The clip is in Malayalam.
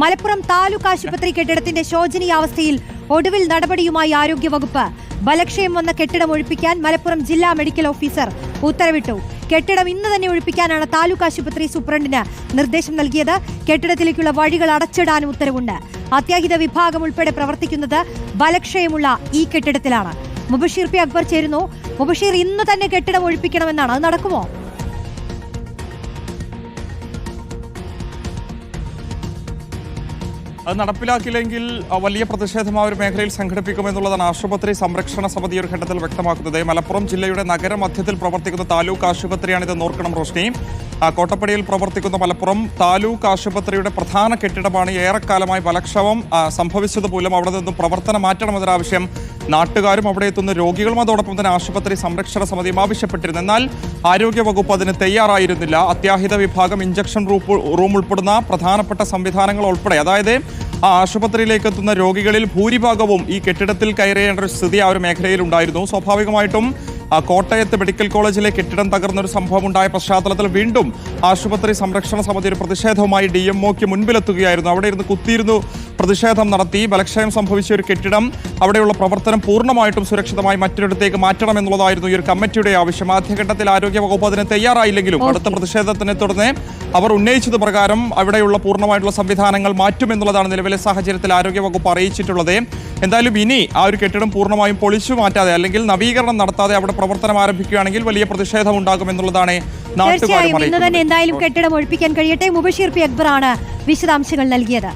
മലപ്പുറം താലൂക്ക് ആശുപത്രി കെട്ടിടത്തിന്റെ ശോചനീയാവസ്ഥയിൽ ഒടുവിൽ നടപടിയുമായി ആരോഗ്യവകുപ്പ് ബലക്ഷയം വന്ന കെട്ടിടം ഒഴിപ്പിക്കാൻ മലപ്പുറം ജില്ലാ മെഡിക്കൽ ഓഫീസർ ഉത്തരവിട്ടു. കെട്ടിടം ഇന്ന് തന്നെ ഒഴിപ്പിക്കാനാണ് താലൂക്ക് ആശുപത്രി സൂപ്രണ്ടിന് നിർദ്ദേശം നൽകിയത്. കെട്ടിടത്തിലേക്കുള്ള വഴികൾ അടച്ചിടാനും ഉത്തരവുണ്ട്. അത്യാഹിത വിഭാഗം ഉൾപ്പെടെ പ്രവർത്തിക്കുന്നത് ബലക്ഷയമുള്ള ഈ കെട്ടിടത്തിലാണ്. മുബഷീർ പി അക്ബർ ചേരുന്നു. മുബഷീർ ഇന്ന് തന്നെ കെട്ടിടം ഒഴിപ്പിക്കണമെന്നാണ്. അത് നടക്കുമോ? അത് നടപ്പിലാക്കില്ലെങ്കിൽ വലിയ പ്രതിഷേധം ആ ഒരു മേഖലയിൽ സംഘടിപ്പിക്കുമെന്നുള്ളതാണ് ആശുപത്രി സംരക്ഷണ സമിതി ഒരു ഘട്ടത്തിൽ വ്യക്തമാക്കുന്നത്. മലപ്പുറം ജില്ലയുടെ നഗരമധ്യത്തിൽ പ്രവർത്തിക്കുന്ന താലൂക്ക് ആശുപത്രിയാണിത് ഓർക്കണം റോഷ്നി. കോട്ടപ്പടിയിൽ പ്രവർത്തിക്കുന്ന മലപ്പുറം താലൂക്ക് ആശുപത്രിയുടെ പ്രധാന കെട്ടിടമാണ് ഏറെക്കാലമായി ബലക്ഷവം ആ, സംഭവിച്ചത് മൂലം അവിടെ നിന്നും പ്രവർത്തനം മാറ്റണമെന്നൊരാവശ്യം നാട്ടുകാരും അവിടെ എത്തുന്ന രോഗികളും അതോടൊപ്പം തന്നെ ആശുപത്രി സംരക്ഷണ സമിതിയും ആവശ്യപ്പെട്ടിരുന്നു. എന്നാൽ ആരോഗ്യവകുപ്പ് അതിന് തയ്യാറായിരുന്നില്ല. അത്യാഹിത വിഭാഗം ഇഞ്ചക്ഷൻ റൂം ഉൾപ്പെടുന്ന പ്രധാനപ്പെട്ട സംവിധാനങ്ങൾ ഉൾപ്പെടെ. അതായത് ആ ആശുപത്രിയിലേക്ക് എത്തുന്ന രോഗികളിൽ ഭൂരിഭാഗവും ഈ കെട്ടിടത്തിൽ കയറേണ്ട ഒരു സ്ഥിതി ആ ഒരു മേഖലയിൽ ഉണ്ടായിരുന്നു. സ്വാഭാവികമായിട്ടും കോട്ടയത്ത് മെഡിക്കൽ കോളേജിലെ കെട്ടിടം തകർന്നൊരു സംഭവം ഉണ്ടായ പശ്ചാത്തലത്തിൽ വീണ്ടും ആശുപത്രി സംരക്ഷണ സമിതി ഒരു പ്രതിഷേധവുമായി ഡി എം ഒക്ക് മുൻപിലെത്തുകയായിരുന്നു. അവിടെ ഇരുന്ന് കുത്തിയിരുന്നു. പ്രതിഷേധം നടത്തി ബലക്ഷയം സംഭവിച്ച ഒരു കെട്ടിടം അവിടെയുള്ള പ്രവർത്തനം പൂർണമായിട്ടും സുരക്ഷിതമായി മറ്റൊരിടത്തേക്ക് മാറ്റണം എന്നുള്ളതായിരുന്നു ഈ ഒരു കമ്മിറ്റിയുടെ ആവശ്യം. ആദ്യഘട്ടത്തിൽ ആരോഗ്യ വകുപ്പ് അതിന് തയ്യാറായില്ലെങ്കിലും അടുത്ത പ്രതിഷേധത്തിനെ തുടർന്ന് അവർ ഉന്നയിച്ചത് പ്രകാരം അവിടെയുള്ള പൂർണമായിട്ടുള്ള സംവിധാനങ്ങൾ മാറ്റുമെന്നുള്ളതാണ് നിലവിലെ സാഹചര്യത്തിൽ ആരോഗ്യ വകുപ്പ് അറിയിച്ചിട്ടുള്ളത്. എന്തായാലും ഇനി ആ ഒരു കെട്ടിടം പൂർണമായും പൊളിച്ചു മാറ്റാതെ അല്ലെങ്കിൽ നവീകരണം നടത്താതെ അവിടെ പ്രവർത്തനം ആരംഭിക്കുകയാണെങ്കിൽ വലിയ പ്രതിഷേധം ഉണ്ടാകുമെന്നുള്ളതാണ് നാട്ടുകാരും തീർച്ചയായും ഇന്ന് തന്നെ എന്തായാലും കെട്ടിടം ഒഴിപ്പിക്കാൻ കഴിയട്ടെ. മുബഷീർ പി അക്ബറാണ് വിശദാംശങ്ങൾ നൽകിയത്.